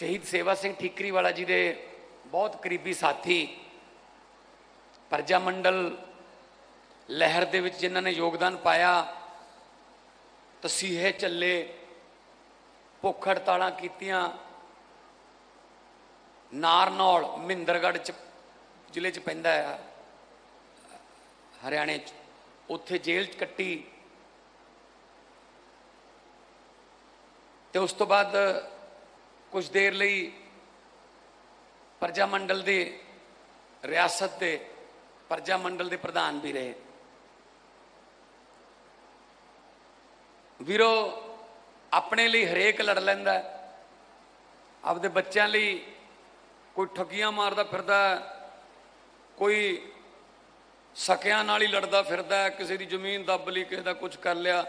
ਸ਼ਹੀਦ ਸੇਵਾ ਸਿੰਘ ਠੀਕਰੀ ਵਾਲਾ ਜੀ ਦੇ ਬਹੁਤ ਕਰੀਬੀ ਸਾਥੀ ਪ੍ਰਜਾ ਮੰਡਲ ਲਹਿਰ ਦੇ ਵਿੱਚ ਜਿਨ੍ਹਾਂ ਨੇ ਯੋਗਦਾਨ ਪਾਇਆ, ਤਸੀਹੇ ਚੱਲੇ ਭੁੱਖ ਹੜਤਾਲਾਂ ਕੀਤੀਆਂ, ਨਾਰਨੌਲ, ਮਹਿੰਦਰਗੜ੍ਹ ਚ ਜ਼ਿਲ੍ਹੇ ਚ ਪੈਂਦਾ ਹੈ ਹਰਿਆਣੇ ਚ, ਉੱਥੇ ਜੇਲ੍ਹ ਚ ਕੱਟੀ। ਤੇ ਉਸ ਤੋਂ ਬਾਅਦ ਕੁਝ ਦੇਰ ਲਈ ਪ੍ਰਜਾ ਮੰਡਲ ਦੇ ਰਿਆਸਤ ਦੇ ਪ੍ਰਜਾ ਮੰਡਲ ਦੇ ਪ੍ਰਧਾਨ ਵੀ ਰਹੇ। ਵੀਰੋ, ਆਪਣੇ ਲਈ ਹਰੇਕ ਲੜ ਲੈਂਦਾ ਆਪਦੇ ਬੱਚਿਆਂ ਲਈ ਕੋਈ ਠੱਗੀਆਂ ਮਾਰਦਾ ਫਿਰਦਾ ਕੋਈ ਸਕਿਆਂ ਨਾਲ ਹੀ ਲੜਦਾ ਫਿਰਦਾ ਕਿਸੇ ਦੀ ਜ਼ਮੀਨ ਦੱਬ ਲਈ, ਕਿਸੇ ਦਾ ਕੁਝ ਕਰ ਲਿਆ।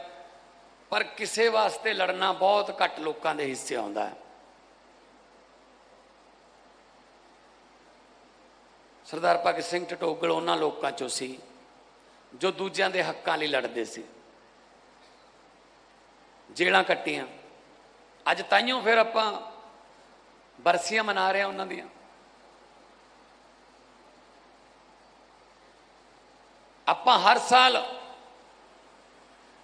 ਪਰ ਕਿਸੇ ਵਾਸਤੇ ਲੜਨਾ ਬਹੁਤ ਘੱਟ ਲੋਕਾਂ ਦੇ ਹਿੱਸੇ ਆਉਂਦਾ ਹੈ। ਸਰਦਾਰ ਭਗਤ ਸਿੰਘ ਟਟੋਗਲ ਉਹਨਾਂ ਲੋਕਾਂ ਚੋਂ ਸੀ, ਜੋ ਦੂਜਿਆਂ ਦੇ ਹੱਕਾਂ ਲਈ ਲੜਦੇ ਸੀ। ਜੇਲਾਂ ਕੱਟੀਆਂ। ਅੱਜ ਤਾਈਓ ਫਿਰ ਆਪਾਂ ਬਰਸੀਆਂ ਮਨਾ ਰਹੇ ਹਾਂ ਉਹਨਾਂ ਦੀਆਂ। ਆਪਾਂ ਹਰ ਸਾਲ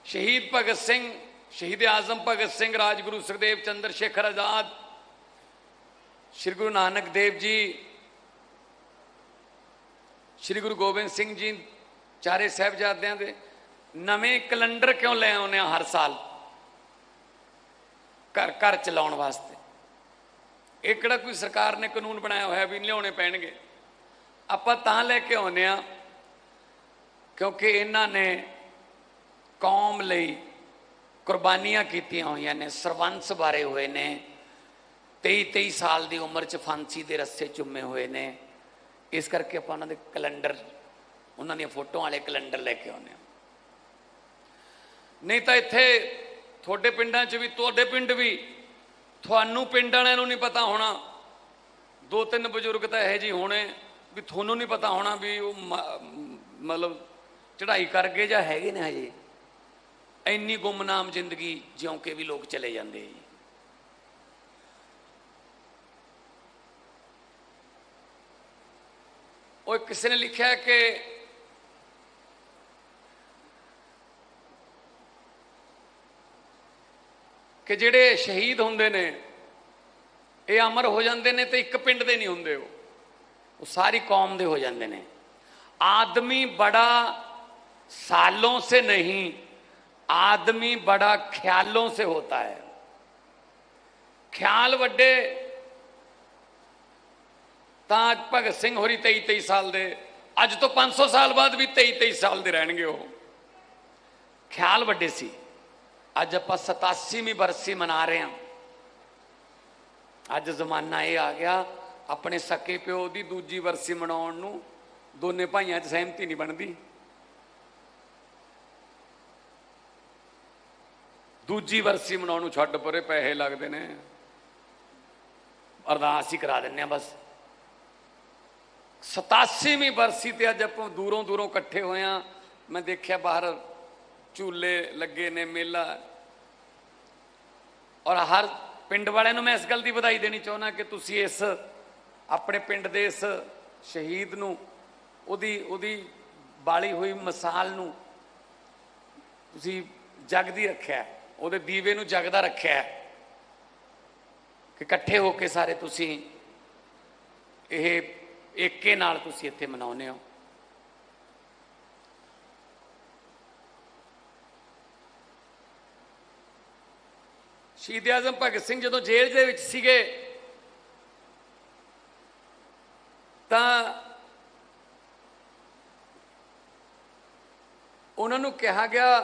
ਸ਼ਹੀਦ ਭਗਤ ਸਿੰਘ, ਸ਼ਹੀਦ ਆਜ਼ਮ ਭਗਤ ਸਿੰਘ, ਰਾਜਗੁਰੂ ਸੁਖਦੇਵ ਚੰਦਰ ਸ਼ੇਖਰ ਆਜ਼ਾਦ, ਸ੍ਰੀ ਗੁਰੂ ਨਾਨਕ ਦੇਵ ਜੀ ਸ੍ਰੀ ਗੁਰੂ ਗੋਬਿੰਦ ਸਿੰਘ ਜੀ ਚਾਰੇ ਸਾਹਿਬਜ਼ਾਦਿਆਂ ਦੇ ਨਵੇਂ ਕੈਲੰਡਰ ਕਿਉਂ ਲੈ ਆਉਂਦੇ ਆ ਹਰ ਸਾਲ? ਘਰ ਘਰ ਚਲਾਉਣ ਵਾਸਤੇ। ਇਹ ਕਿਹੜਾ ਕੋਈ ਸਰਕਾਰ ਨੇ ਕਾਨੂੰਨ ਬਣਾਇਆ ਹੋਇਆ ਵੀ ਲਿਆਉਣੇ ਪੈਣਗੇ? ਆਪਾਂ ਤਾਂ ਲੈ ਕੇ ਆਉਂਦੇ ਆ ਕਿਉਂਕਿ ਇਹਨਾਂ ਨੇ ਕੌਮ ਲਈ ਕੁਰਬਾਨੀਆਂ ਕੀਤੀਆਂ ਹੋਈਆਂ ਨੇ, ਸਰਵੰਸ ਬਾਰੇ ਹੋਏ ਨੇ 23 23 ਸਾਲ ਦੀ ਉਮਰ 'ਚ ਫਾਂਸੀ ਦੇ ਰੱਸੇ ਚੁੰਮੇ ਹੋਏ ਨੇ। ਇਸ ਕਰਕੇ ਆਪਾਂ ਉਹਨਾਂ ਦੇ ਕੈਲੰਡਰ, ਉਹਨਾਂ ਦੀਆਂ ਫੋਟੋਆਂ ਵਾਲੇ ਕੈਲੰਡਰ ਲੈ ਕੇ ਆਉਂਦੇ ਆ ਨਹੀਂ ਤਾਂ ਇੱਥੇ ਤੁਹਾਡੇ ਪਿੰਡਾਂ 'ਚ ਵੀ, ਤੁਹਾਡੇ ਪਿੰਡ ਵੀ, ਤੁਹਾਨੂੰ ਪਿੰਡ ਵਾਲਿਆਂ ਨੂੰ ਨਹੀਂ ਪਤਾ ਹੋਣਾ। ਦੋ ਤਿੰਨ ਬਜ਼ੁਰਗ ਤਾਂ ਇਹੋ ਜਿਹੇ ਹੋਣੇ ਵੀ ਤੁਹਾਨੂੰ ਨਹੀਂ ਪਤਾ ਹੋਣਾ ਵੀ ਉਹ ਮ- ਮਤਲਬ ਚੜ੍ਹਾਈ ਕਰ ਗਏ ਜਾਂ ਹੈਗੇ ਨੇ ਹਜੇ। ਇੰਨੀ ਗੁੰਮਨਾਮ ਜ਼ਿੰਦਗੀ ਜਿਉਂ ਕੇ ਵੀ ਲੋਕ ਚਲੇ ਜਾਂਦੇ ਆ ਜੀ। ਉਹ ਕਿਸੇ ਨੇ ਲਿਖਿਆ ਕਿ ਕਿ ਜਿਹੜੇ ਸ਼ਹੀਦ ਹੁੰਦੇ ਨੇ, ਇਹ ਅਮਰ ਹੋ ਜਾਂਦੇ ਨੇ ਤੇ ਇੱਕ ਪਿੰਡ ਦੇ ਨਹੀਂ ਹੁੰਦੇ ਉਹ। ਉਹ ਸਾਰੀ ਕੌਮ ਦੇ ਹੋ ਜਾਂਦੇ ਨੇ। ਆਦਮੀ ਬੜਾ ਸਾਲੋਂ ਸੇ ਨਹੀਂ, ਆਦਮੀ ਬੜਾ ਖਿਆਲੋਂ ਸੇ ਹੋਤਾ ਹੈ। ਖਿਆਲ ਵੱਡੇ ਤਾਂ ਅੱਜ ਭਗਤ ਸਿੰਘ ਹੋਰੀ 23 23 ਸਾਲ ਦੇ, ਅੱਜ ਤੋਂ 500 ਸਾਲ ਬਾਅਦ ਵੀ 23 23 ਸਾਲ ਦੇ ਰਹਿਣਗੇ ਉਹ। ਖਿਆਲ ਵੱਡੇ ਸੀ। ਅੱਜ ਆਪਾਂ 87ਵੀਂ ਬਰਸੀ ਮਨਾ ਰਹੇ ਹਾਂ। ਅੱਜ ਜ਼ਮਾਨਾ ਇਹ ਆ ਗਿਆ, ਆਪਣੇ ਸਕੇ ਪਿਓ ਦੀ ਦੂਜੀ ਵਰਸੀ ਮਨਾਉਣ ਨੂੰ ਦੋਨੇ ਭਾਈਆਂ 'ਚ ਸਹਿਮਤੀ ਨਹੀਂ ਬਣਦੀ। ਦੂਜੀ ਵਰਸੀ ਮਨਾਉਣ ਨੂੰ ਛੱਡ ਪਰੇ ਪੈਸੇ ਲੱਗਦੇ ਨੇ। ਅਰਦਾਸ ਹੀ ਕਰਾ ਦਿੰਨੇ ਆ ਬਸ। 87ਵੀਂ ਬਰਸੀ ਤੇ ਅੱਜ ਆਪਾਂ ਦੂਰੋਂ ਦੂਰੋਂ ਇਕੱਠੇ ਹੋਏ ਆ। ਮੈਂ ਦੇਖਿਆ ਬਾਹਰ ਝੂਲੇ ਲੱਗੇ ਨੇ, ਮੇਲਾ। ਔਰ ਹਰ ਪਿੰਡ ਵਾਲਿਆਂ ਨੂੰ ਮੈਂ ਇਸ ਗੱਲ ਦੀ ਵਧਾਈ ਦੇਣੀ ਚਾਹੁੰਦਾ ਕਿ ਤੁਸੀਂ ਇਸ ਆਪਣੇ ਪਿੰਡ ਦੇ ਇਸ ਸ਼ਹੀਦ ਨੂੰ, ਉਹਦੀ ਉਹਦੀ ਬਾਲੀ ਹੋਈ ਮਿਸਾਲ ਨੂੰ ਤੁਸੀਂ ਜਗਦੀ ਰੱਖਿਆ ਉਹਦੇ ਦੀਵੇ ਨੂੰ ਜਗਦਾ ਰੱਖਿਆ ਕਿ ਇਕੱਠੇ ਹੋ ਕੇ ਸਾਰੇ ਤੁਸੀਂ ਇਹ ਏਕੇ ਨਾਲ ਤੁਸੀਂ ਇੱਥੇ ਮਨਾਉਂਦੇ ਹੋ। ਸ਼ਹੀਦ ਆਜ਼ਮ ਭਗਤ ਸਿੰਘ ਜਦੋਂ ਜੇਲ੍ਹ ਦੇ ਵਿੱਚ ਸੀਗੇ, ਤਾਂ ਉਹਨਾਂ ਨੂੰ ਕਿਹਾ ਗਿਆ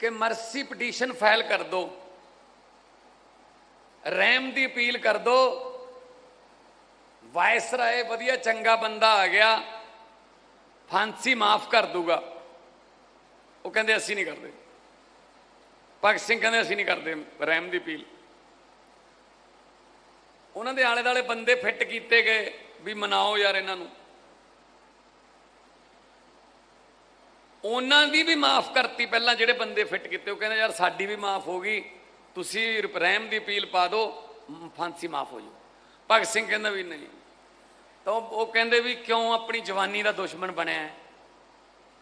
ਕਿ ਮਰਸੀ ਪਟੀਸ਼ਨ ਫਾਈਲ ਕਰ ਦਿਓ ਰਹਿਮ ਦੀ ਅਪੀਲ ਕਰ ਦਿਓ ਵਾਇਸ ਰਾਏ ਵਧੀਆ ਚੰਗਾ ਬੰਦਾ ਆ ਗਿਆ, ਫਾਂਸੀ ਮਾਫ ਕਰ ਦੂਗਾ। ਉਹ ਕਹਿੰਦੇ, ਅਸੀਂ ਨਹੀਂ ਕਰਦੇ। ਭਗਤ ਸਿੰਘ ਕਹਿੰਦੇ, ਅਸੀਂ ਨਹੀਂ ਕਰਦੇ, ਰਹਿਮ ਦੀ ਅਪੀਲ। ਉਹਨਾਂ ਦੇ ਆਲੇ ਦਾਲੇ ਬੰਦੇ ਫਿੱਟ ਕੀਤੇ ਗਏ ਵੀ ਮਨਾਓ ਯਾਰ ਇਹਨਾਂ ਨੂੰ। ਉਹਨਾਂ ਦੀ ਵੀ ਮਾਫ ਕਰਤੀ ਪਹਿਲਾਂ ਜਿਹੜੇ ਬੰਦੇ ਫਿੱਟ ਕੀਤੇ, ਉਹ ਕਹਿੰਦੇ, ਯਾਰ ਸਾਡੀ ਵੀ ਮਾਫ ਹੋ ਗਈ, ਤੁਸੀਂ ਰਹਿਮ ਦੀ ਅਪੀਲ ਪਾ ਦਿਓ, ਫਾਂਸੀ ਮਾਫ ਹੋ ਜੂ ਭਗਤ ਸਿੰਘ ਕਹਿੰਦਾ ਵੀ ਨਹੀਂ। ਤਾਂ ਉਹ ਕਹਿੰਦੇ ਵੀ ਕਿਉਂ ਆਪਣੀ ਜਵਾਨੀ ਦਾ ਦੁਸ਼ਮਣ ਬਣਿਆ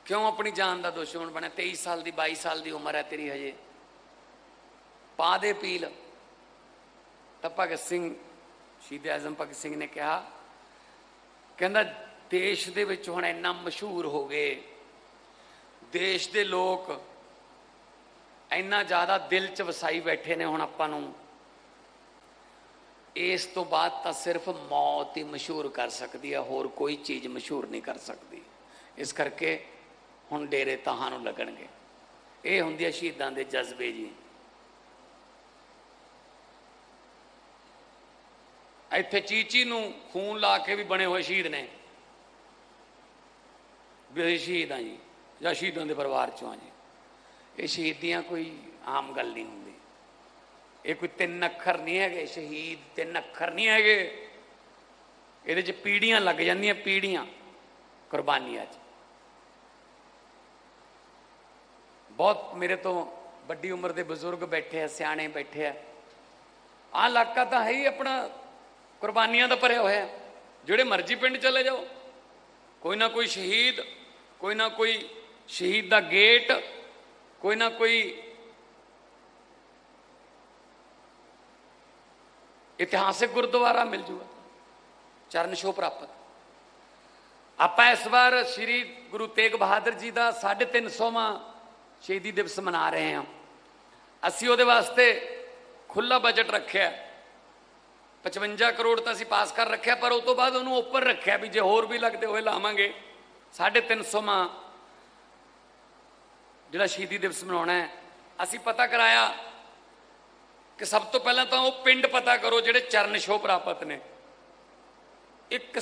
ਕਿਉਂ ਆਪਣੀ ਜਾਨ ਦਾ ਦੁਸ਼ਮਣ ਬਣਿਆ 23 ਸਾਲ ਦੀ 22 ਸਾਲ ਦੀ ਉਮਰ ਹੈ ਤੇਰੀ ਹਜੇ। ਪਾ ਦੇ ਪੀਲ। ਤਾਂ ਭਗਤ ਸਿੰਘ, ਸ਼ਹੀਦ ਆਜ਼ਮ ਭਗਤ ਸਿੰਘ ਨੇ ਕਿਹਾ, ਕਹਿੰਦਾ ਦੇਸ਼ ਦੇ ਵਿੱਚ ਹੁਣ ਇੰਨਾ ਮਸ਼ਹੂਰ ਹੋ ਗਏ। ਦੇਸ਼ ਦੇ ਲੋਕ ਇੰਨਾ ਜ਼ਿਆਦਾ ਦਿਲ 'ਚ ਵਸਾਈ ਬੈਠੇ ਨੇ ਹੁਣ ਆਪਾਂ ਨੂੰ। ਇਸ ਤੋਂ ਬਾਅਦ ਤਾਂ ਸਿਰਫ ਮੌਤ ਹੀ ਮਸ਼ਹੂਰ ਕਰ ਸਕਦੀ ਹੈ ਹੋਰ ਕੋਈ ਚੀਜ਼ ਮਸ਼ਹੂਰ ਨਹੀਂ ਕਰ ਸਕਦੀ। ਇਸ ਕਰਕੇ ਹੁਣ ਡੇਰੇ ਤਹਾਂ ਨੂੰ ਲੱਗਣਗੇ। ਇਹ ਹੁੰਦੀ ਹੈ ਸ਼ਹੀਦਾਂ ਦੇ ਜਜ਼ਬੇ ਜੀ। ਇੱਥੇ ਚੀਚੀ ਨੂੰ ਖੂਨ ਲਾ ਕੇ ਵੀ ਬਣੇ ਹੋਏ ਸ਼ਹੀਦ ਨੇ। ਵੀ ਅਸੀਂ ਸ਼ਹੀਦ ਹਾਂ ਜੀ, ਜਾਂ ਸ਼ਹੀਦਾਂ ਦੇ ਪਰਿਵਾਰ ਚੋਂ ਹਾਂ ਜੀ। ਇਹ ਸ਼ਹੀਦੀਆਂ ਕੋਈ ਆਮ ਗੱਲ ਨਹੀਂ ਹੁੰਦੀ। ਇਹ ਕੋਈ ਤਿੰਨ ਅੱਖਰ ਨਹੀਂ ਹੈਗੇ, ਸ਼ਹੀਦ ਤਿੰਨ ਅੱਖਰ ਨਹੀਂ ਹੈਗੇ। ਇਹਦੇ 'ਚ ਪੀੜੀਆਂ ਲੱਗ ਜਾਂਦੀਆਂ, ਪੀੜੀਆਂ ਕੁਰਬਾਨੀਆਂ 'ਚ। ਬਹੁਤ ਮੇਰੇ ਤੋਂ ਵੱਡੀ ਉਮਰ ਦੇ ਬਜ਼ੁਰਗ ਬੈਠੇ ਆ, ਸਿਆਣੇ ਬੈਠੇ ਆ। ਆਹ ਇਲਾਕਾ ਤਾਂ ਹੈ ਹੀ ਆਪਣਾ ਕੁਰਬਾਨੀਆਂ ਦਾ ਭਰਿਆ ਹੋਇਆ। ਜਿਹੜੇ ਮਰਜ਼ੀ ਪਿੰਡ ਚਲੇ ਜਾਓ। ਕੋਈ ਨਾ ਕੋਈ ਸ਼ਹੀਦ, ਕੋਈ ਨਾ ਕੋਈ ਸ਼ਹੀਦ ਦਾ ਗੇਟ, ਕੋਈ ਨਾ ਕੋਈ ਇਤਿਹਾਸਿਕ ਗੁਰਦੁਆਰਾ ਮਿਲ ਜੂਗਾ, ਚਰਨ ਛੋਹ ਪ੍ਰਾਪਤ। ਆਪਾਂ ਇਸ ਵਾਰ ਸ੍ਰੀ ਗੁਰੂ ਤੇਗ ਬਹਾਦਰ ਜੀ ਦਾ 350ਵਾਂ ਸ਼ਹੀਦੀ ਦਿਵਸ ਮਨਾ ਰਹੇ ਹਾਂ। ਅਸੀਂ ਉਹਦੇ ਵਾਸਤੇ ਖੁੱਲਾ ਬਜਟ ਰੱਖਿਆ ਹੈ। 55 ਕਰੋੜ ਤਾਂ ਅਸੀਂ ਪਾਸ ਕਰ ਰੱਖਿਆ, ਪਰ ਉਸ ਤੋਂ ਬਾਅਦ ਉਹਨੂੰ ਉੱਪਰ ਰੱਖਿਆ ਵੀ ਜੇ ਹੋਰ ਵੀ ਲੱਗਦੇ ਹੋਏ ਲਾਵਾਂਗੇ। 350ਵਾਂ ਜਿਹੜਾ ਸ਼ਹੀਦੀ ਦਿਵਸ ਮਨਾਉਣਾ ਹੈ। ਅਸੀਂ ਪਤਾ ਕਰਾਇਆ ਕਿ ਸਭ ਤੋਂ ਪਹਿਲਾਂ ਤਾਂ ਉਹ ਪਿੰਡ ਪਤਾ ਕਰੋ ਜਿਹੜੇ ਚਰਨ ਛੋਹ ਪ੍ਰਾਪਤ ਨੇ। ਇੱਕ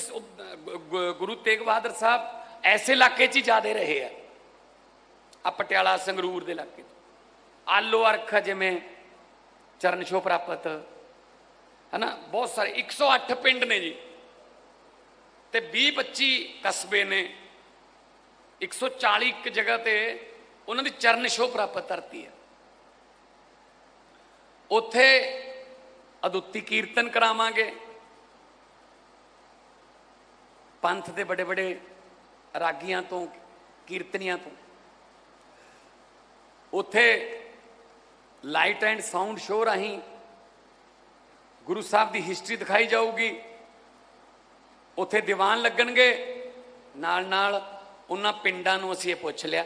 ਗੁਰੂ ਤੇਗ ਬਹਾਦਰ ਸਾਹਿਬ ਐਸੇ ਇਲਾਕੇ 'ਚ ਹੀ ਜ਼ਿਆਦੇ ਰਹੇ ਆ। ਆ ਪਟਿਆਲਾ, ਸੰਗਰੂਰ ਦੇ ਇਲਾਕੇ 'ਚ। ਆਲੋ ਅਰਖ ਜਿਵੇਂ ਚਰਨ ਛੋਹ ਪ੍ਰਾਪਤ। ਹਨਾ? ਬਹੁਤ ਸਾਰੇ 108 ਪਿੰਡ ਨੇ ਜੀ। ਤੇ 20 25 ਕਸਬੇ ਨੇ। 140 ਇੱਕ ਜਗ੍ਹਾ ਤੇ ਉਹਨਾਂ ਦੀ ਚਰਨ ਛੋਹ ਪ੍ਰਾਪਤ ਧਰਤੀ ਹੈ। ਉੱਥੇ ਅਦੁੱਤੀ ਕੀਰਤਨ ਕਰਾਵਾਂਗੇ। ਪੰਥ ਦੇ ਬੜੇ ਬੜੇ ਰਾਗੀਆਂ ਤੋਂ, ਕੀਰਤਨੀਆਂ ਤੋਂ। ਉੱਥੇ ਲਾਈਟ ਐਂਡ ਸਾਊਂਡ ਸ਼ੋਅ ਰਾਹੀਂ ਗੁਰੂ ਸਾਹਿਬ ਦੀ ਹਿਸਟਰੀ ਦਿਖਾਈ ਜਾਊਗੀ। ਉੱਥੇ ਦੀਵਾਨ ਲੱਗਣਗੇ। ਨਾਲ ਨਾਲ ਉਹਨਾਂ ਪਿੰਡਾਂ ਨੂੰ ਅਸੀਂ ਇਹ ਪੁੱਛ ਲਿਆ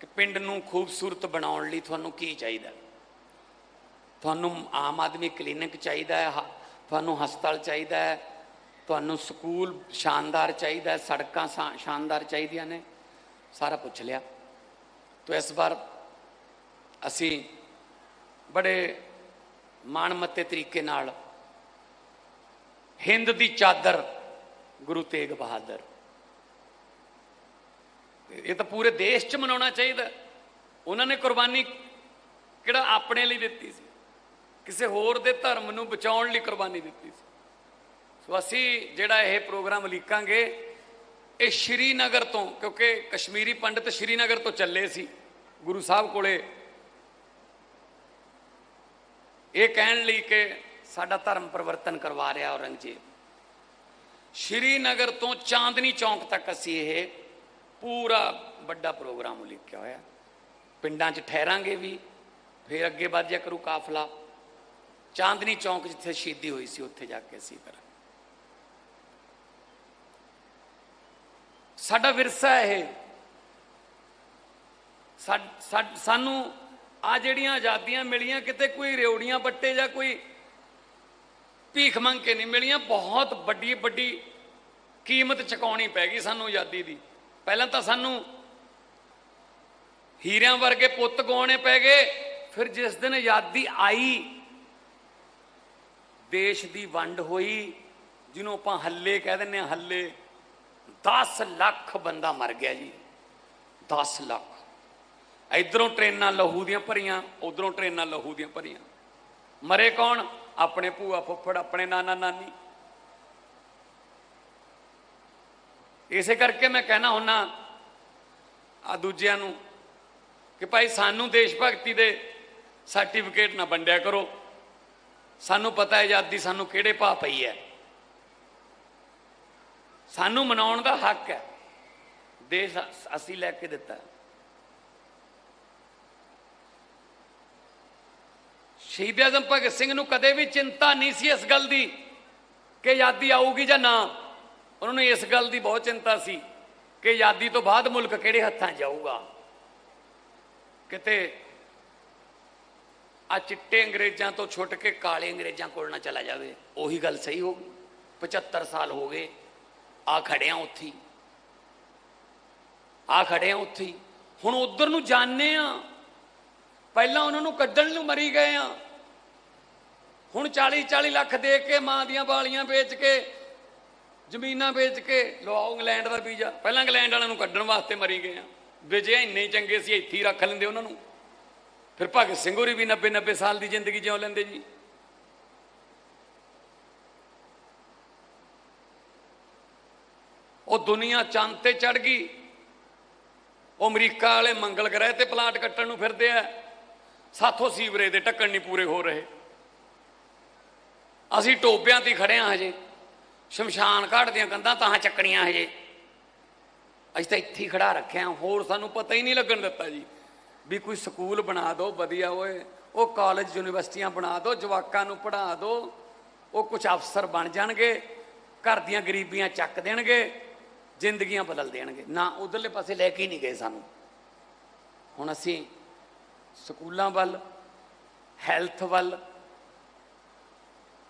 ਕਿ ਪਿੰਡ ਨੂੰ ਖੂਬਸੂਰਤ ਬਣਾਉਣ ਲਈ ਤੁਹਾਨੂੰ ਕੀ ਚਾਹੀਦਾ? ਤੁਹਾਨੂੰ ਆਮ ਆਦਮੀ ਕਲੀਨਿਕ ਚਾਹੀਦਾ ਹੈ, ਹ- ਤੁਹਾਨੂੰ ਹਸਪਤਾਲ ਚਾਹੀਦਾ ਹੈ, ਤੁਹਾਨੂੰ ਸਕੂਲ ਸ਼ਾਨਦਾਰ ਚਾਹੀਦਾ ਹੈ, ਸੜਕਾਂ ਸ਼ਾ- ਸ਼ਾਨਦਾਰ ਚਾਹੀਦੀਆਂ ਨੇ, ਸਾਰਾ ਪੁੱਛ ਲਿਆ। ਤੋ ਇਸ ਵਾਰ ਅਸੀਂ ਬੜੇ ਮਾਣਮੱਤੇ ਤਰੀਕੇ ਨਾਲ ਹਿੰਦ ਦੀ ਚਾਦਰ ਗੁਰੂ ਤੇਗ ਬਹਾਦਰ। ਇਹ ਤਾਂ ਪੂਰੇ ਦੇਸ਼ 'ਚ ਮਨਾਉਣਾ ਚਾਹੀਦਾ। ਉਹਨਾਂ ਨੇ ਕੁਰਬਾਨੀ ਕਿਹੜਾ ਆਪਣੇ ਲਈ ਦਿੱਤੀ ਸੀ? ਕਿਸੇ ਹੋਰ ਦੇ ਧਰਮ ਨੂੰ ਬਚਾਉਣ ਲਈ ਕੁਰਬਾਨੀ ਦਿੱਤੀ ਸੀ। ਸੋ ਅਸੀਂ ਜਿਹੜਾ ਇਹ ਪ੍ਰੋਗਰਾਮ ਲਿਖਾਂਗੇ ਇਹ ਸ਼੍ਰੀਨਗਰ ਤੋਂ, ਕਿਉਂਕਿ ਕਸ਼ਮੀਰੀ ਪੰਡਤ ਸ਼੍ਰੀਨਗਰ ਤੋਂ ਚੱਲੇ ਸੀ, ਗੁਰੂ ਸਾਹਿਬ ਕੋਲੇ। ਇਹ ਕਹਿਣ ਲਈ ਕਿ ਸਾਡਾ ਧਰਮ ਪਰਿਵਰਤਨ ਕਰਵਾ ਰਿਹਾ ਔਰੰਗਜ਼ੇਬ। ਸ਼੍ਰੀਨਗਰ ਤੋਂ ਚਾਂਦਨੀ ਚੌਂਕ ਤੱਕ ਅਸੀਂ ਇਹ ਪੂਰਾ ਵੱਡਾ ਪ੍ਰੋਗਰਾਮ ਲਿਖਿਆ ਹੋਇਆ। ਪਿੰਡਾਂ 'ਚ ਠਹਿਰਾਂਗੇ ਵੀ, ਫਿਰ ਅੱਗੇ ਵੱਧ ਜਾ ਕਰੂ ਕਾਫਲਾ। ਚਾਂਦਨੀ ਚੌਂਕ ਜਿੱਥੇ ਸ਼ਹੀਦੀ ਹੋਈ ਸੀ, ਉੱਥੇ ਜਾ ਕੇ ਅਸੀਂ ਕਰਾਂਗੇ ਸਾਡਾ ਵਿਰਸਾ ਇਹ। ਸਾ- ਸਾਨੂੰ ਆ ਜਿਹੜੀਆਂ ਆਜ਼ਾਦੀਆਂ ਮਿਲੀਆਂ, ਕਿਤੇ ਕੋਈ ਰਿਉੜੀਆਂ ਬੱਟੇ ਜਾਂ ਕੋਈ ਭੀਖ ਮੰਗ ਕੇ ਨਹੀਂ ਮਿਲੀਆਂ, ਬਹੁਤ ਵੱਡੀ ਵੱਡੀ ਕੀਮਤ ਚੁਕਾਉਣੀ ਪੈ ਗਈ ਸਾਨੂੰ ਆਜ਼ਾਦੀ ਦੀ। ਪਹਿਲਾਂ ਤਾਂ ਸਾਨੂੰ ਹੀਰਿਆਂ ਵਰਗੇ ਪੁੱਤ ਗਵਾਉਣੇ ਪੈ ਗਏ, ਫਿਰ ਜਿਸ ਦਿਨ ਆਜ਼ਾਦੀ ਆਈ ਦੇਸ਼ ਦੀ ਵੰਡ ਹੋਈ, ਜਿਹਨੂੰ ਆਪਾਂ ਹੱਲੇ ਕਹਿ ਦਿੰਦੇ ਆ ਹੱਲੇ 10 ਲੱਖ ਬੰਦਾ ਮਰ ਗਿਆ ਜੀ। 10 ਲੱਖ। ਇਧਰੋਂ ਟ੍ਰੇਨਾਂ ਲਹੂ ਦੀਆਂ ਭਰੀਆਂ, ਉਧਰੋਂ ਟ੍ਰੇਨਾਂ ਲਹੂ ਦੀਆਂ ਭਰੀਆਂ। ਮਰੇ ਕੌਣ? ਆਪਣੇ ਭੂਆ ਫੁੱਫੜ, ਆਪਣੇ ਨਾਨਾ ਨਾਨੀ। ਇਸੇ ਕਰਕੇ ਮੈਂ ਕਹਿਣਾ ਹੁੰਨਾ ਆ ਦੂਜਿਆਂ ਨੂੰ ਕਿ ਭਾਈ ਸਾਨੂੰ ਦੇਸ਼ ਭਗਤੀ ਦੇ ਸਰਟੀਫਿਕੇਟ ਨਾ ਵੰਡਿਆ ਕਰੋ। ਸਾਨੂੰ ਪਤਾ ਹੈ ਆਜ਼ਾਦੀ ਸਾਨੂੰ ਕਿਹੜੇ ਭਾਅ ਪਈ ਹੈ। ਸਾਨੂੰ ਮਨਾਉਣ ਦਾ ਹੱਕ ਹੈ। ਦੇਸ਼ ਅਸੀਂ ਲੈ ਕੇ ਦਿੱਤਾ। ਸ਼ਹੀਦ ਆਜ਼ਮ ਭਗਤ ਸਿੰਘ ਨੂੰ ਕਦੇ ਵੀ ਚਿੰਤਾ ਨਹੀਂ ਸੀ ਇਸ ਗੱਲ ਦੀ ਕਿ ਆਜ਼ਾਦੀ ਆਊਗੀ ਜਾਂ ਨਾ। ਉਹਨਾਂ ਨੂੰ ਇਸ ਗੱਲ ਦੀ ਬਹੁਤ ਚਿੰਤਾ ਸੀ ਕਿ ਆਜ਼ਾਦੀ ਤੋਂ ਬਾਅਦ ਮੁਲਕ ਕਿਹੜੇ ਹੱਥਾਂ ਜਾਊਗਾ। ਕਿਤੇ ਆ ਚਿੱਟੇ ਅੰਗਰੇਜ਼ਾਂ ਤੋਂ ਛੁੱਟ ਕੇ ਕਾਲੇ ਅੰਗਰੇਜ਼ਾਂ ਕੋਲ ਨਾ ਚਲਾ ਜਾਵੇ। ਉਹੀ ਗੱਲ ਸਹੀ ਹੋ ਗਈ। 75 ਸਾਲ ਹੋ ਗਏ। ਆ ਖੜਿਆ ਉੱਥੇ ਹੀ। ਆ ਖੜਿਆ ਉੱਥੇ ਹੁਣ ਉਧਰ ਨੂੰ ਜਾਣੇ ਆ। ਪਹਿਲਾਂ ਉਹਨਾਂ ਨੂੰ ਕੱਢਣ ਨੂੰ ਮਰੀ ਗਏ ਆ। ਹੁਣ 40 40 ਲੱਖ ਦੇ ਕੇ ਮਾਂ ਦੀਆਂ ਬਾਲੀਆਂ ਵੇਚ ਕੇ, ਜ਼ਮੀਨਾਂ ਵੇਚ ਕੇ ਲਵਾਓ ਇੰਗਲੈਂਡ ਦਾ ਵੀਜ਼ਾ। ਪਹਿਲਾਂ ਇੰਗਲੈਂਡ ਵਾਲਿਆਂ ਨੂੰ ਕੱਢਣ ਵਾਸਤੇ ਮਰੀ ਗਏ ਆ। ਵਿਜੇ ਇੰਨੇ ਚੰਗੇ ਸੀ, ਇੱਥੇ ਹੀ ਰੱਖ ਲੈਂਦੇ ਉਹਨਾਂ ਨੂੰ। ਫਿਰ ਭਗਤ ਸਿੰਘ ਹੋਰੀ ਵੀ 90 90 ਸਾਲ ਦੀ ਜ਼ਿੰਦਗੀ ਜਿਉ ਲੈਂਦੇ ਜੀ। ਉਹ ਦੁਨੀਆ ਚੰਦ ਤੇ ਚੜ ਗਈ। ਉਹ ਅਮਰੀਕਾ ਵਾਲੇ ਮੰਗਲ ਗ੍ਰਹਿ ਤੇ ਪਲਾਂਟ ਕੱਟਣ ਨੂੰ ਫਿਰਦੇ ਆ। ਸਾਥੋਂ ਸੀਵਰੇਜ ਦੇ ਢੱਕਣ ਨਹੀਂ ਪੂਰੇ ਹੋ ਰਹੇ। ਅਸੀਂ ਟੋਬਿਆਂ ਤੇ ਹੀ ਖੜੇ ਆ ਹਜੇ। ਸ਼ਮਸ਼ਾਨ ਘਾਟ ਦੀਆਂ ਕੰਧਾਂ ਤਾਂ ਚੱਕਣੀਆਂ ਹਜੇ। ਅਸੀਂ ਤਾਂ ਇੱਥੇ ਹੀ ਖੜਾ ਰੱਖਿਆ। ਹੋਰ ਸਾਨੂੰ ਪਤਾ ਹੀ ਨਹੀਂ ਲੱਗਣ ਦਿੱਤਾ ਜੀ। ਵੀ ਕੋਈ ਸਕੂਲ ਬਣਾ ਦਿਓ ਵਧੀਆ ਓਏ। ਉਹ ਕਾਲਜ, ਯੂਨੀਵਰਸਿਟੀਆਂ ਬਣਾ ਦਿਓ ਜਵਾਕਾਂ ਨੂੰ ਪੜ੍ਹਾ ਦਿਓ ਉਹ ਕੁਝ ਅਫਸਰ ਬਣ ਜਾਣਗੇ, ਘਰ ਦੀਆਂ ਗਰੀਬੀਆਂ ਚੱਕ ਦੇਣਗੇ, ਜ਼ਿੰਦਗੀਆਂ ਬਦਲ ਦੇਣਗੇ। ਨਾ ਉਧਰਲੇ ਪਾਸੇ ਲੈ ਕੇ ਹੀ ਨਹੀਂ ਗਏ ਸਾਨੂੰ। ਹੁਣ ਅਸੀਂ ਸਕੂਲਾਂ ਵੱਲ, ਹੈਲਥ ਵੱਲ,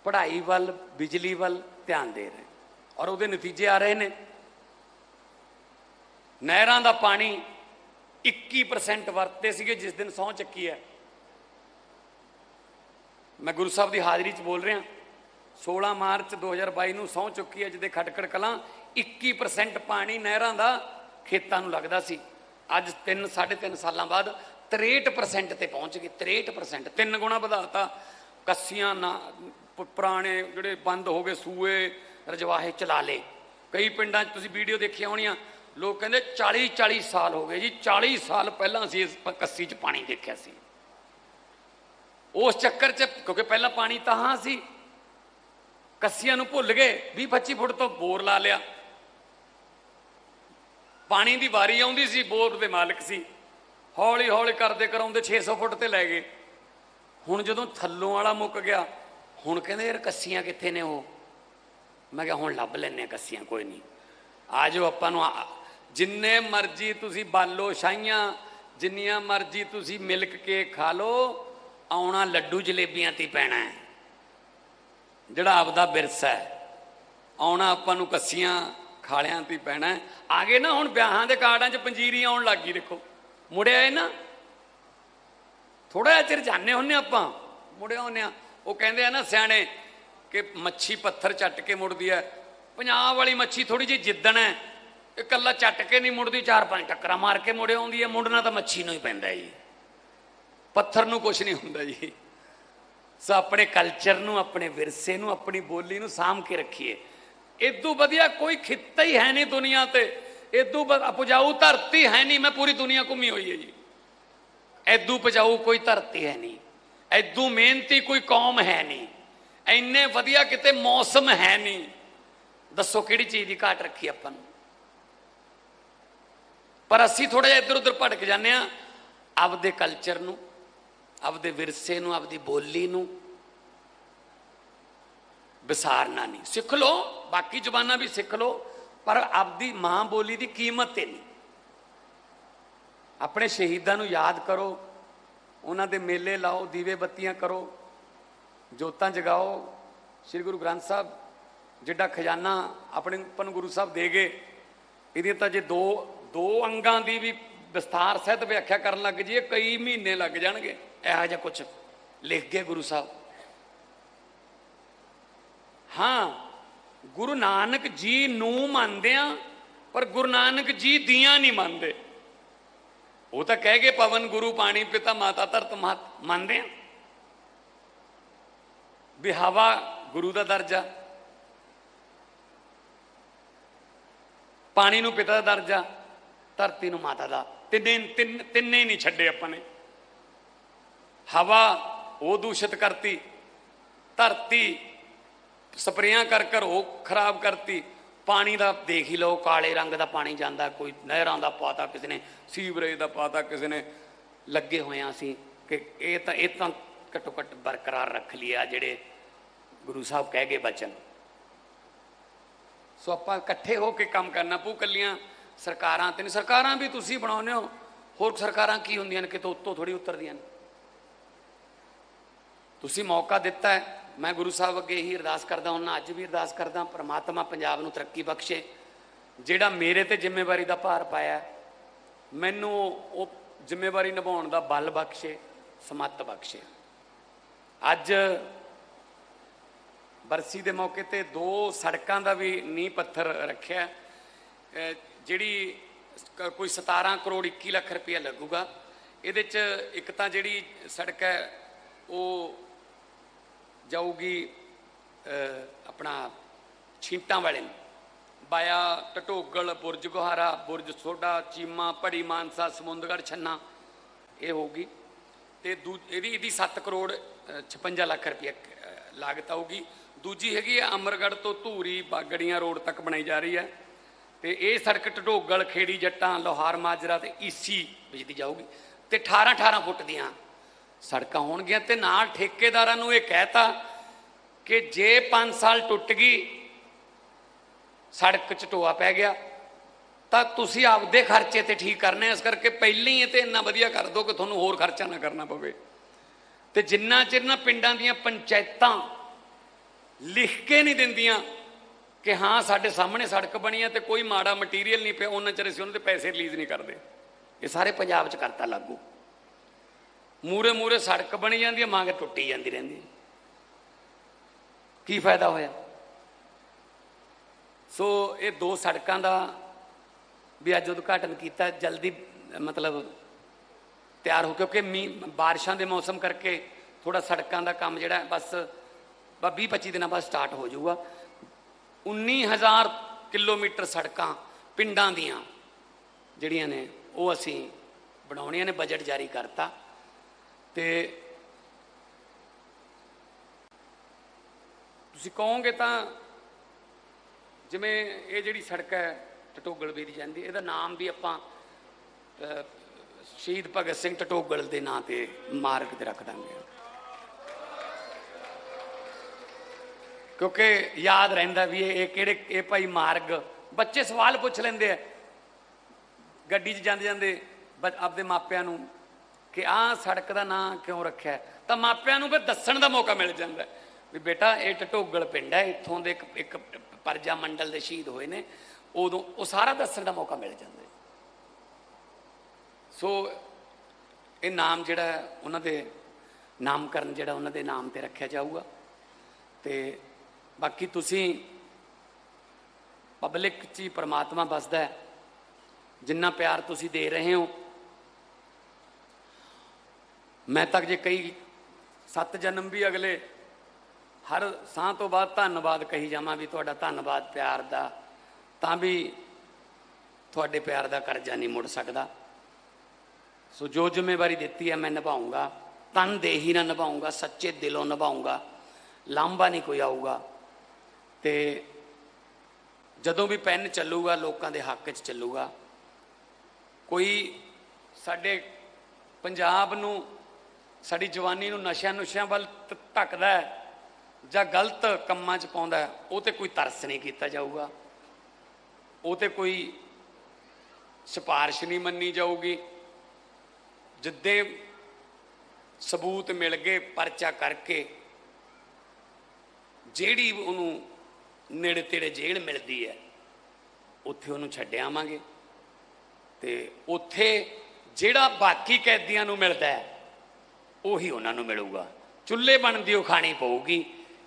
ਪੜ੍ਹਾਈ ਵੱਲ, ਬਿਜਲੀ ਵੱਲ ਧਿਆਨ ਦੇ ਰਹੇ। ਔਰ ਉਹਦੇ ਨਤੀਜੇ ਆ ਰਹੇ ਨੇ। ਨਹਿਰਾਂ ਦਾ ਪਾਣੀ 21% ਵਰਤੇ ਸੀਗੇ, ਜਿਸ ਦਿਨ ਸਹੁੰ ਚੱਕੀ ਹੈ। ਮੈਂ ਗੁਰੂ ਸਾਹਿਬ ਦੀ ਹਾਜ਼ਰੀ 'ਚ ਬੋਲ ਰਿਹਾ 16 ਮਾਰਚ 2022 ਨੂੰ ਸਹੁੰ ਚੁੱਕੀ ਹੈ ਜਿਹਦੇ ਖਟਕੜ ਕਲਾਂ 21% ਪਾਣੀ ਨਹਿਰਾਂ ਦਾ ਖੇਤਾਂ ਨੂੰ ਲੱਗਦਾ ਸੀ। ਅੱਜ 3 3.5 ਸਾਲਾਂ ਬਾਅਦ 63% ਤੇ ਪਹੁੰਚ ਗਈ 63% ਤਿੰਨ ਗੁਣਾ ਵਧਾਤਾ। ਕੱਸੀਆਂ ਨਾ ਪੁਰਾਣੇ ਜਿਹੜੇ ਬੰਦ ਹੋ ਗਏ, ਸੂਏ, ਰਜਵਾਹੇ ਚਲਾ ਲੇ ਕਈ ਪਿੰਡਾਂ 'ਚ ਤੁਸੀਂ ਵੀਡੀਓ ਦੇਖੀਆਂ ਹੋਣੀਆਂ ਲੋਕ ਕਹਿੰਦੇ 40 40 ਸਾਲ ਹੋ ਗਏ ਜੀ 40 ਸਾਲ ਪਹਿਲਾਂ ਅਸੀਂ ਇਸ ਕੱਸੀ 'ਚ ਪਾਣੀ ਦੇਖਿਆ ਸੀ। ਉਸ ਚੱਕਰ 'ਚ, ਕਿਉਂਕਿ ਪਹਿਲਾਂ ਪਾਣੀ ਤਾਂ ਹਾਂ ਸੀ, ਕੱਸੀਆਂ ਨੂੰ ਭੁੱਲ ਗਏ 20 25 ਫੁੱਟ ਤੋਂ ਬੋਰ ਲਾ ਲਿਆ। ਪਾਣੀ ਦੀ ਵਾਰੀ ਆਉਂਦੀ ਸੀ, ਬੋਰ ਦੇ ਮਾਲਕ ਸੀ। ਹੌਲੀ ਹੌਲੀ ਕਰਦੇ ਕਰਾਉਂਦੇ 600 ਫੁੱਟ ਤੇ ਲੈ ਗਏ। ਹੁਣ ਜਦੋਂ ਥੱਲੋਂ ਵਾਲਾ ਮੁੱਕ ਗਿਆ, ਹੁਣ ਕਹਿੰਦੇ ਯਾਰ ਕੱਸੀਆਂ ਕਿੱਥੇ ਨੇ ਉਹ? ਮੈਂ ਕਿਹਾ ਹੁਣ ਲੱਭ ਲੈਨੇ ਆ ਕੱਸੀਆਂ, ਕੋਈ ਨਹੀਂ। ਆ ਜਾਓ, ਆਪਾਂ ਨੂੰ ਆ- ਜਿੰਨੇ ਮਰਜ਼ੀ ਤੁਸੀਂ ਬਾਲੋ ਸ਼ਾਈਆਂ ਜਿੰਨੀਆਂ ਮਰਜ਼ੀ ਤੁਸੀਂ ਮਿਲਕ ਕੇਕ ਖਾ ਲਓ, ਆਉਣਾ ਲੱਡੂ ਜਲੇਬੀਆਂ ਤੇ ਪੈਣਾ ਹੈ। ਜਿਹੜਾ ਆਪਦਾ ਵਿਰਸਾ ਹੈ, ਆਉਣਾ ਆਪਾਂ ਨੂੰ ਕੱਸੀਆਂ ਖਾਲਿਆਂ ਤੇ ਪੈਣਾ ਹੈ। ਆਗੇ ਨਾ ਹੁਣ ਵਿਆਹਾਂ ਦੇ ਕਾਰਡਾਂ 'ਚ ਪੰਜੀਰੀ ਆਉਣ ਲੱਗ ਗਈ, ਦੇਖੋ। ਮੁੜਿਆ ਇਹ ਨਾ। ਥੋੜਾ ਜਿਹਾ ਚਿਰ ਜਾਣੇ ਹੁੰਨੇ ਆਪਾਂ ਮੁੜਿਆ ਹੁੰਨੇ ਆ ਉਹ ਕਹਿੰਦੇ ਆ ਨਾ ਸਿਆਣੇ ਕਿ ਮੱਛੀ ਪੱਥਰ ਚੱਟ ਕੇ ਮੁੜਦੀ ਹੈ। ਪੰਜਾਬ ਵਾਲੀ ਮੱਛੀ ਥੋੜੀ ਜਿਹੀ ਜਿੱਦਣ ਹੈ ਇਹ ਕੱਲਾ ਚੱਟ ਕੇ ਨਹੀਂ ਮੁੜਦੀ, ਚਾਰ ਪੰਜ ਟੱਕਰਾਂ ਮਾਰ ਕੇ ਮੁੜ, ਆਉਂਦੀ ਹੈ, ਮੁੜਨਾ ਤਾਂ ਮੱਛੀ ਨੂੰ ਹੀ ਪੈਂਦਾ ਜੀ। ਪੱਥਰ ਨੂੰ ਕੁਝ ਨਹੀਂ ਹੁੰਦਾ ਜੀ। ਸੋ ਆਪਣੇ ਕਲਚਰ ਨੂੰ, ਆਪਣੇ ਵਿਰਸੇ ਨੂੰ, ਆਪਣੀ ਬੋਲੀ ਨੂੰ ਸਾਂਭ ਕੇ ਰੱਖੀਏ। ਇਦੋਂ ਵਧੀਆ ਕੋਈ ਖਿੱਤਾ ਹੀ ਹੈ ਨਹੀਂ ਦੁਨੀਆ ਤੇ। ਇਦੋਂ ਉਪਜਾਊ ਧਰਤੀ ਹੈ ਨਹੀਂ, ਮੈਂ ਪੂਰੀ ਦੁਨੀਆ ਘੁੰਮੀ ਹੋਈ ਹੈ ਜੀ। ਐਦੂ ਉਪਜਾਊ ਕੋਈ ਧਰਤੀ ਹੈ ਨਹੀਂ। ਐਦੂ ਮਿਹਨਤੀ ਕੋਈ ਕੌਮ ਹੈ ਨਹੀਂ। ਇੰਨੇ ਵਧੀਆ ਕਿਤੇ ਮੌਸਮ ਹੈ ਨਹੀਂ। ਦੱਸੋ ਕਿਹੜੀ ਚੀਜ਼ ਦੀ ਘਾਟ ਰੱਖੀ ਆਪਾਂ ਨੂੰ? ਪਰ ਅਸੀਂ ਥੋੜਾ ਜਿਹਾ ਇੱਧਰ ਉੱਧਰ ਭਟਕ ਜਾਂਦੇ ਆ ਆਪਦੇ ਕਲਚਰ ਨੂੰ, ਆਪਦੇ ਵਿਰਸੇ ਨੂੰ, ਆਪਦੀ ਬੋਲੀ ਨੂੰ। ਵਿਸਾਰਨਾ ਨਹੀਂ। ਸਿੱਖ ਲਓ, ਬਾਕੀ ਜ਼ਬਾਨਾਂ ਵੀ ਸਿੱਖ ਲਓ, ਪਰ ਆਪਦੀ ਮਾਂ ਬੋਲੀ ਦੀ ਕੀਮਤ ਤੇ ਨਹੀਂ। ਆਪਣੇ ਸ਼ਹੀਦਾਂ ਨੂੰ ਯਾਦ ਕਰੋ, ਉਹਨਾਂ ਦੇ ਮੇਲੇ ਲਾਓ, ਦੀਵੇ ਬੱਤੀਆਂ ਕਰੋ, ਜੋਤਾਂ ਜਗਾਓ। ਸ੍ਰੀ ਗੁਰੂ ਗ੍ਰੰਥ ਸਾਹਿਬ ਜਿੱਡਾ ਖਜ਼ਾਨਾ ਆਪਣੇ ਆਪਾਂ ਨੂੰ ਗੁਰੂ ਸਾਹਿਬ ਦੇ ਗਏ ਇਹਦੇ ਤਾਂ ਜੇ ਦੋ ਦੋ ਅੰਗਾਂ ਦੀ ਵੀ ਵਿਸਥਾਰ ਸਹਿਤ ਵਿਆਖਿਆ ਕਰਨ ਲੱਗ ਜੀਏ ਕਈ ਮਹੀਨੇ ਲੱਗ ਜਾਣਗੇ। ਇਹੋ ਜਿਹਾ ਕੁਝ ਲਿਖ ਗਏ ਗੁਰੂ ਸਾਹਿਬ। ਹਾਂ, ਗੁਰੂ ਨਾਨਕ ਜੀ ਨੂੰ ਮੰਨਦੇ ਆ ਪਰ ਗੁਰੂ ਨਾਨਕ ਜੀ ਦੀਆਂ ਨਹੀਂ ਮੰਨਦੇ। ਉਹ ਤਾਂ ਕਹਿ ਗਏ, ਪਵਨ, ਗੁਰੂ, ਪਾਣੀ, ਪਿਤਾ, ਮਾਤਾ, ਧਰਤ ਮਾਤ ਮੰਨਦੇ ਆ। ਵੀ ਹਵਾ ਗੁਰੂ ਦਾ ਦਰਜਾ, ਪਾਣੀ ਨੂੰ ਪਿਤਾ ਦਾ ਦਰਜਾ ਧਰਤੀ ਨੂੰ ਮਾਤਾ ਦਾ। ਤਿੰਨੇ ਤਿੰਨ ਤਿੰਨੇ ਨਹੀਂ ਛੱਡੇ ਆਪਾਂ ਨੇ। ਹਵਾ ਉਹ ਦੂਸ਼ਿਤ ਕਰਤੀ। ਧਰਤੀ ਸਪਰੇਆਂ ਕਰ ਕਰ ਉਹ ਖਰਾਬ ਕਰਤੀ। ਪਾਣੀ ਦਾ ਦੇਖ ਹੀ ਲਓ, ਕਾਲੇ ਰੰਗ ਦਾ ਪਾਣੀ ਜਾਂਦਾ, ਕੋਈ ਨਹਿਰਾਂ ਦਾ ਪਾਤਾ ਕਿਸੇ ਨੇ, ਸੀਵਰੇਜ ਦਾ ਪਾਤਾ ਕਿਸੇ ਨੇ। ਲੱਗੇ ਹੋਏ ਹੋਇਆਂ ਅਸੀਂ ਕਿ ਇਹ ਤਾਂ ਇਹ ਤਾਂ ਘੱਟੋ ਘੱਟ ਬਰਕਰਾਰ ਰੱਖ ਲਿਆ ਜਿਹੜੇ ਗੁਰੂ ਸਾਹਿਬ ਕਹਿ ਗਏ ਬਚਨ। ਸੋ ਆਪਾਂ ਇਕੱਠੇ ਹੋ ਕੇ ਕੰਮ ਕਰਨਾ ਪਊ ਕੱਲੀਆਂ ਸਰਕਾਰਾਂ ਤੇ ਨਹੀਂ, ਸਰਕਾਰਾਂ ਵੀ ਤੁਸੀਂ ਬਣਾਉਂਦੇ ਹੋ। ਹੋਰ ਸਰਕਾਰਾਂ ਕੀ ਹੁੰਦੀਆਂ ਨੇ ਕਿਤੇ ਉੱਤੋਂ ਥੋੜੀ ਉਤਰਦੀਆਂ ਨੇ? ਤੁਸੀਂ ਮੌਕਾ ਦਿੱਤਾ ਹੈ। ਮੈਂ ਗੁਰੂ ਸਾਹਿਬ ਅੱਗੇ ਹੀ ਅਰਦਾਸ ਕਰਦਾ ਹਾਂ ਅੱਜ ਵੀ ਅਰਦਾਸ ਕਰਦਾ, ਪ੍ਰਮਾਤਮਾ ਪੰਜਾਬ ਨੂੰ ਤਰੱਕੀ ਬਖਸ਼ੇ। ਜਿਹੜਾ ਮੇਰੇ ਤੇ ਜ਼ਿੰਮੇਵਾਰੀ ਦਾ ਭਾਰ ਪਾਇਆ ਮੈਨੂੰ ਉਹ ਜ਼ਿੰਮੇਵਾਰੀ ਨਿਭਾਉਣ ਦਾ ਬਲ ਬਖਸ਼ੇ, ਸਮੱਤ ਬਖਸ਼ੇ। ਅੱਜ ਬਰਸੀ ਦੇ ਮੌਕੇ ਤੇ ਦੋ ਸੜਕਾਂ ਦਾ ਵੀ ਨੀਂਹ ਪੱਥਰ ਰੱਖਿਆ। ਜਿਹੜੀ ਕ- ਕੋਈ 17 ਕਰੋੜ 21 ਲੱਖ ਰੁਪਇਆ ਲੱਗੂਗਾ ਇਹਦੇ ਚ ਇੱਕ ਤਾਂ ਜਿਹੜੀ ਸੜਕ ਹੈ ਉਹ ਜਾਊਗੀ ਆਪਣਾ ਛੀਂਟਾਂ ਵਾਲੇ ਨੂੰ। ਬਾਇਆ ਟਟੋਗਲ ਬੁਰਜ ਗੁਹਾਰਾ ਬੁਰਜ ਸੋਡਾ ਚੀਮਾ ਪੜੀ ਮਾਨਸਾ ਸਮੁੰਦਗੜ ਛੰਨਾ ਇਹ ਹੋਊਗੀ। ਤੇ ਦੂ ਇਹਦੀ ਇਹਦੀ 7 ਕਰੋੜ ਅਹ, 56 ਲੱਖ ਰੁਪਏ ਲਾਗਤ ਆਊਗੀ। ਦੂਜੀ ਹੈਗੀ ਹੈ ਅਮਰਗੜ੍ਹ ਤੋਂ ਧੂਰੀ ਬਾਗੜੀਆਂ ਰੋਡ ਤੱਕ ਬਣਾਈ ਜਾ ਰਹੀ ਹੈ। ਤੇ ਇਹ ਸੜਕ ਢਢੋਗਲ ਖੇੜੀ ਜੱਟਾਂ, ਲੋਹਾਰ, ਮਾਜਰਾ ਤੇ ਈਸੀ ਵਿਚਦੀ ਜਾਊਗੀ। ਤੇ 18 18 ਫੁੱਟ ਦੀਆਂ ਸੜਕਾਂ ਹੋਣਗੀਆਂ ਤੇ ਨਾਲ ਠੇਕੇਦਾਰਾਂ ਨੂੰ ਇਹ ਕਹਿਤਾ ਕਿ ਜੇ 5 ਸਾਲ ਟੁੱਟ ਗਈ, ਸੜਕ ਚ ਟੋਆ ਪੈ ਗਿਆ, ਤਾਂ ਤੁਸੀਂ ਆਪਦੇ ਖਰਚੇ ਤੇ ਠੀਕ ਕਰਨੇ ਇਸ ਕਰਕੇ ਪਹਿਲਾਂ ਹੀ ਇਹ ਤੇ ਇੰਨਾ ਵਧੀਆ ਕਰ ਦਿਓ ਕਿ ਤੁਹਾਨੂੰ ਹੋਰ ਖਰਚਾ ਨਾ ਕਰਨਾ ਪਵੇ। ਤੇ ਜਿੰਨਾ ਚਿਰ ਨਾ ਪਿੰਡਾਂ ਦੀਆਂ ਪੰਚਾਇਤਾਂ ਲਿਖ ਕੇ ਨਹੀਂ ਦਿੰਦੀਆਂ ਕਿ ਹਾਂ, ਸਾਡੇ ਸਾਹਮਣੇ ਸੜਕ ਬਣੀ ਹੈ ਤੇ ਕੋਈ ਮਾੜਾ ਮਟੀਰੀਅਲ ਨਹੀਂ ਪਿਆ, ਉਹਨਾਂ ਚਿਰ ਅਸੀਂ ਉਹਨਾਂ ਦੇ ਪੈਸੇ ਰਿਲੀਜ਼ ਨਹੀਂ ਕਰਦੇ। ਇਹ ਸਾਰੇ ਪੰਜਾਬ 'ਚ ਕਰਤਾ ਲਾਗੂ। ਮੂਰੇ ਮੂਰੇ ਸੜਕ ਬਣੀ ਜਾਂਦੀ ਹੈ ਮੰਗ ਟੁੱਟੀ ਜਾਂਦੀ ਰਹਿੰਦੀ ਕੀ ਫਾਇਦਾ ਹੋਇਆ? ਸੋ ਇਹ ਦੋ ਸੜਕਾਂ ਦਾ ਵੀ ਅੱਜ ਉਦਘਾਟਨ ਕੀਤਾ, ਜਲਦੀ, ਮਤਲਬ ਤਿਆਰ ਹੋ ਕਿਉਂਕਿ ਮੀਂਹ, ਬਾਰਿਸ਼ਾਂ ਦੇ ਮੌਸਮ ਕਰਕੇ ਥੋੜਾ ਸੜਕਾਂ ਦਾ ਕੰਮ ਜਿਹੜਾ, ਬਸ 20 25 ਦਿਨਾਂ ਬਾਅਦ ਸਟਾਰਟ ਹੋ ਜਾਊਗਾ। 19000 ਕਿਲੋਮੀਟਰ ਸੜਕਾਂ ਪਿੰਡਾਂ ਦੀਆਂ ਜਿਹੜੀਆਂ ਨੇ, ਉਹ ਅਸੀਂ ਬਣਾਉਣੀਆਂ ਨੇ ਬਜਟ ਜਾਰੀ ਕਰਤਾ। ਤੇ ਤੁਸੀਂ ਕਹੋਗੇ ਤਾਂ ਜਿਵੇਂ ਇਹ ਜਿਹੜੀ ਸੜਕ ਹੈ, ਟਟੋਗਲ ਵੀ ਜਾਂਦੀ, ਇਹਦਾ ਨਾਮ ਵੀ ਆਪਾਂ ਸ਼ਹੀਦ ਭਗਤ ਸਿੰਘ ਟਟੋਗਲ ਦੇ ਨਾਂ ਤੇ ਮਾਰਗ ਤੇ ਰੱਖ ਦਾਂਗੇ। ਕਿਉਂਕਿ ਯਾਦ ਰਹਿੰਦਾ ਵੀ ਇਹ ਇਹ ਕਿਹੜੇ ਇਹ ਭਾਈ ਮਾਰਗ। ਬੱਚੇ ਸਵਾਲ ਪੁੱਛ ਲੈਂਦੇ ਆ। ਗੱਡੀ 'ਚ ਜਾਂਦੇ ਜਾਂਦੇ ਬ- ਆਪਦੇ ਮਾਪਿਆਂ ਨੂੰ ਕਿ ਆਹ ਸੜਕ ਦਾ ਨਾਂ ਕਿਉਂ ਰੱਖਿਆ? ਤਾਂ ਮਾਪਿਆਂ ਨੂੰ ਫਿਰ ਦੱਸਣ ਦਾ ਮੌਕਾ ਮਿਲ ਜਾਂਦਾ। ਵੀ ਬੇਟਾ, ਇਹ ਟਟੋਗਲ ਪਿੰਡ ਹੈ। ਇੱਥੋਂ ਦੇ ਇੱਕ ਇੱਕ ਪਰਜਾ ਮੰਡਲ ਦੇ ਸ਼ਹੀਦ ਹੋਏ ਨੇ। ਉਦੋਂ ਉਹ ਸਾਰਾ ਦੱਸਣ ਦਾ ਮੌਕਾ ਮਿਲ ਜਾਂਦਾ। ਸੋ ਇਹ ਨਾਮ ਜਿਹੜਾ ਉਹਨਾਂ ਦੇ ਨਾਮਕਰਨ ਜਿਹੜਾ ਉਹਨਾਂ ਦੇ ਨਾਮ ਤੇ ਰੱਖਿਆ ਜਾਊਗਾ। ਤੇ ਬਾਕੀ ਤੁਸੀਂ ਪਬਲਿਕ 'ਚ ਹੀ ਪਰਮਾਤਮਾ ਵੱਸਦਾ ਹੈ। ਜਿੰਨਾ ਪਿਆਰ ਤੁਸੀਂ ਦੇ ਰਹੇ ਹੋ। ਮੈਂ ਤੱਕ ਜੇ ਕਈ ਸੱਤ ਜਨਮ ਵੀ ਅਗਲੇ ਹਰ ਸਾਹ ਤੋਂ ਬਾਅਦ ਧੰਨਵਾਦ ਕਹੀ ਜਾਵਾਂ ਵੀ ਤੁਹਾਡਾ ਧੰਨਵਾਦ ਪਿਆਰ ਦਾ, ਤਾਂ ਵੀ ਤੁਹਾਡੇ ਪਿਆਰ ਦਾ ਕਰਜ਼ਾ ਨਹੀਂ ਮੁੜ ਸਕਦਾ। ਸੋ ਜੋ ਜ਼ਿੰਮੇਵਾਰੀ ਦਿੱਤੀ ਹੈ ਮੈਂ ਨਿਭਾਉਂਗਾ। ਤਨ ਦੇ ਹੀ ਨਿਭਾਉਂਗਾ, ਸੱਚੇ ਦਿਲੋਂ ਨਿਭਾਉਂਗਾ। ਲਾਂਭਾ ਨਹੀਂ ਕੋਈ ਆਊਗਾ। ਤੇ ਜਦੋਂ ਵੀ ਪੈਨ ਚੱਲੂਗਾ, ਲੋਕਾਂ ਦੇ ਹੱਕ 'ਚ ਚੱਲੂਗਾ। ਕੋਈ ਸਾਡੇ ਪੰਜਾਬ ਨੂੰ, ਸਾਡੀ ਜਵਾਨੀ ਨੂੰ ਨਸ਼ਿਆਂ ਨੁਸ਼ਿਆਂ ਵੱਲ ਧੱਕਦਾ ਹੈ ਜਾਂ ਗਲਤ ਕੰਮਾਂ 'ਚ ਪਾਉਂਦਾ ਉਹ ਤੇ ਕੋਈ ਤਰਸ ਨਹੀਂ ਕੀਤਾ ਜਾਊਗਾ। ਉਹ ਤੇ ਕੋਈ ਸਿਫਾਰਿਸ਼ ਨਹੀਂ ਮੰਨੀ ਜਾਊਗੀ। ਜਿੱਦੇ ਸਬੂਤ ਮਿਲ ਗਏ ਪਰਚਾ ਕਰਕੇ, ਜਿਹੜੀ ਉਹਨੂੰ ਨੇੜੇ ਤੇੜੇ ਜੇਲ੍ਹ ਮਿਲਦੀ ਹੈ, ਉੱਥੇ ਉਹਨੂੰ ਛੱਡ ਆਵਾਂਗੇ। ਤੇ ਉੱਥੇ ਜਿਹੜਾ ਬਾਕੀ ਕੈਦੀਆਂ ਨੂੰ ਮਿਲਦਾ ਹੈ, ਉਹੀ ਉਹਨਾਂ ਨੂੰ ਮਿਲੂਗਾ। ਚੁੱਲ੍ਹੇ ਬਣਦੀ ਉਹ ਖਾਣੀ ਪਊਗੀ।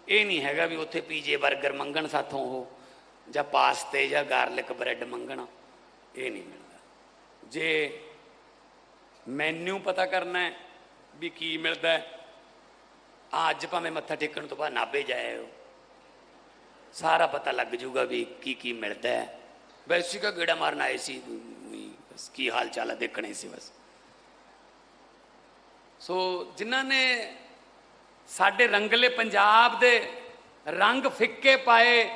ਇਹ ਨਹੀਂ ਹੈਗਾ ਵੀ ਉੱਥੇ ਪੀਜੇ 버ਗਰ ਮੰਗਣ ਸਾਥੋਂ ਉਹ, ਜਾਂ ਪਾਸਤੇ ਜਾਂ ਗਾਰਲਿਕ ਬ੍ਰੈਡ ਮੰਗਣ। ਇਹ ਨਹੀਂ ਮਿਲਦਾ। ਜੇ ਮੈਨੂ ਪਤਾ ਕਰਨਾ ਹੈ ਵੀ ਕੀ ਮਿਲਦਾ ਹੈ ਅੱਜ ਭਾਵੇਂ ਮੱਥਾ ਟੇਕਣ ਤੋਂ ਬਾਅਦ ਨਾਭੇ ਜਾਇਓ। ਸਾਰਾ ਪਤਾ ਲੱਗ ਜੂਗਾ ਵੀ ਕੀ ਕੀ ਮਿਲਦਾ ਹੈ। ਵੈਸੇ ਕਾ ਗੇੜਾ ਮਾਰਨ ਆਏ ਸੀ ਬਸ ਕੀ ਹਾਲ ਚਾਲ ਹੈ, ਦੇਖਣੇ ਸੀ ਬਸ। ਸੋ ਜਿਨ੍ਹਾਂ ਨੇ ਸਾਡੇ ਰੰਗਲੇ ਪੰਜਾਬ ਦੇ ਰੰਗ ਫਿੱਕੇ ਪਾਏ,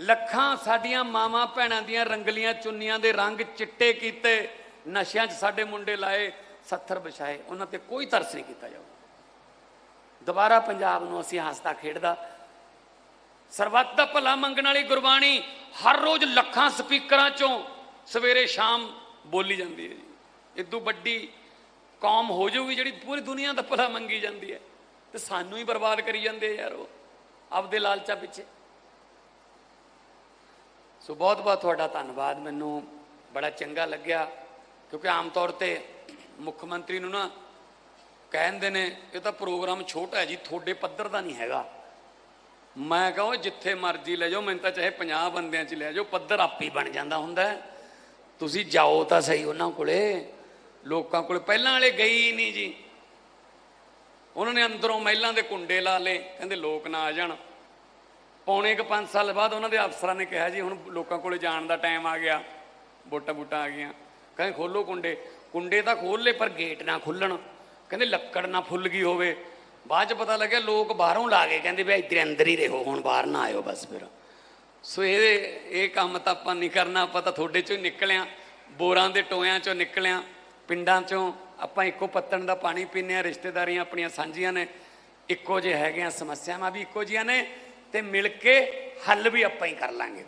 ਲੱਖਾਂ ਸਾਡੀਆਂ ਮਾਵਾਂ ਭੈਣਾਂ ਦੀਆਂ ਰੰਗਲੀਆਂ ਚੁੰਨੀਆਂ ਦੇ ਰੰਗ ਚਿੱਟੇ ਕੀਤੇ, ਨਸ਼ਿਆਂ 'ਚ ਸਾਡੇ ਮੁੰਡੇ ਲਾਏ, ਸੱਥਰ ਵਿਛਾਏ, ਉਹਨਾਂ ਤੇ ਕੋਈ ਤਰਸ ਨਹੀਂ ਕੀਤਾ ਜਾਊਗਾ। ਦੁਬਾਰਾ ਪੰਜਾਬ ਨੂੰ ਅਸੀਂ ਹੱਸਦਾ ਖੇਡਦਾ ਸਰਬੱਤ ਦਾ ਭਲਾ ਮੰਗਣ ਵਾਲੀ ਗੁਰਬਾਣੀ ਹਰ ਰੋਜ਼ ਲੱਖਾਂ ਸਪੀਕਰਾਂ ਚੋਂ ਸਵੇਰੇ ਸ਼ਾਮ ਬੋਲੀ ਜਾਂਦੀ ਹੈ ਜੀ। ਇਦੋਂ ਵੱਡੀ ਕੌਮ ਹੋ ਜਾਊਗੀ ਜਿਹੜੀ ਪੂਰੀ ਦੁਨੀਆ ਦਾ ਭਲਾ ਮੰਗੀ ਜਾਂਦੀ ਹੈ। ਤੇ ਸਾਨੂੰ ਹੀ ਬਰਬਾਦ ਕਰੀ ਜਾਂਦੇ ਆ ਯਾਰ ਉਹ, ਆਪਦੇ ਲਾਲਚਾ ਪਿੱਛੇ। ਸੋ ਬਹੁਤ ਬਹੁਤ ਤੁਹਾਡਾ ਧੰਨਵਾਦ। ਮੈਨੂੰ ਬੜਾ ਚੰਗਾ ਲੱਗਿਆ, ਕਿਉਂਕਿ ਆਮ ਤੌਰ ਤੇ ਮੁੱਖ ਮੰਤਰੀ ਨੂੰ ਨਾ ਕਹਿੰਦੇ ਨੇ, ਇਹ ਤਾਂ ਪ੍ਰੋਗਰਾਮ ਛੋਟਾ ਹੈ ਜੀ, ਤੁਹਾਡੇ ਪੱਧਰ ਦਾ ਨਹੀਂ ਹੈਗਾ। ਮੈਂ ਕਹਾਂ ਜਿੱਥੇ ਮਰਜ਼ੀ ਲੈ ਜਾਓ, ਮੈਨੂੰ ਤਾਂ ਚਾਹੇ 50 ਬੰਦਿਆਂ 'ਚ ਲੈ ਜਾਓ, ਪੱਧਰ ਆਪੇ ਹੀ ਬਣ ਜਾਂਦਾ ਹੁੰਦਾ ਤੁਸੀਂ ਜਾਓ ਤਾਂ ਸਹੀ ਉਹਨਾਂ ਕੋਲੇ। ਲੋਕਾਂ ਕੋਲੇ ਪਹਿਲਾਂ ਵਾਲੇ ਗਈ ਨਹੀਂ ਜੀ। ਉਹਨਾਂ ਨੇ ਅੰਦਰੋਂ ਮਹਿਲਾਂ ਦੇ ਕੁੰਡੇ ਲਾ ਲਏ, ਕਹਿੰਦੇ ਲੋਕ ਨਾ ਆ ਜਾਣ। ਪੌਣੇ ਕੁ 5 ਸਾਲ ਬਾਅਦ ਉਹਨਾਂ ਦੇ ਅਫਸਰਾਂ ਨੇ ਕਿਹਾ ਜੀ, ਹੁਣ ਲੋਕਾਂ ਕੋਲੇ ਜਾਣ ਦਾ ਟਾਈਮ ਆ ਗਿਆ, ਵੋਟਾਂ ਵੋਟਾਂ ਆ ਗਈਆਂ। ਕਹਿੰਦੇ ਖੋਲੋ ਕੁੰਡੇ। ਕੁੰਡੇ ਤਾਂ ਖੋਲ ਲਏ, ਪਰ ਗੇਟ ਨਾ ਖੁੱਲਣ। ਕਹਿੰਦੇ ਲੱਕੜ ਨਾ ਫੁੱਲ ਗਈ ਹੋਵੇ। ਬਾਅਦ ਚ ਪਤਾ ਲੱਗਿਆ ਲੋਕ ਬਾਹਰੋਂ ਲਾ ਗਏ ਕਹਿੰਦੇ ਵੀ ਇੱਧਰ ਅੰਦਰ ਹੀ ਰਹੋ, ਹੁਣ ਬਾਹਰ ਨਾ ਆਇਓ ਬਸ ਫਿਰ। ਸੋ ਇਹ ਇਹ ਕੰਮ ਤਾਂ ਆਪਾਂ ਨਹੀਂ ਕਰਨਾ, ਆਪਾਂ ਤਾਂ ਤੁਹਾਡੇ ਚੋਂ ਹੀ ਨਿਕਲਿਆ, ਬੋਰਾਂ ਦੇ ਟੋਇਆਂ ਚੋਂ ਨਿਕਲਿਆ, ਪਿੰਡਾਂ ਚੋਂ ਆਪਾਂ ਇੱਕੋ ਪੱਤਣ ਦਾ ਪਾਣੀ ਪੀਂਦੇ ਆ ਰਿਸ਼ਤੇਦਾਰੀਆਂ ਆਪਣੀਆਂ ਸਾਂਝੀਆਂ ਨੇ, ਇੱਕੋ ਜਿਹੇ ਹੈਗੇ ਆ ਸਮੱਸਿਆਵਾਂ ਵੀ ਇੱਕੋ ਜਿਹੀਆਂ ਨੇ ਤੇ ਮਿਲ ਕੇ ਹੱਲ ਵੀ ਆਪਾਂ ਹੀ ਕਰ ਲਾਂਗੇ।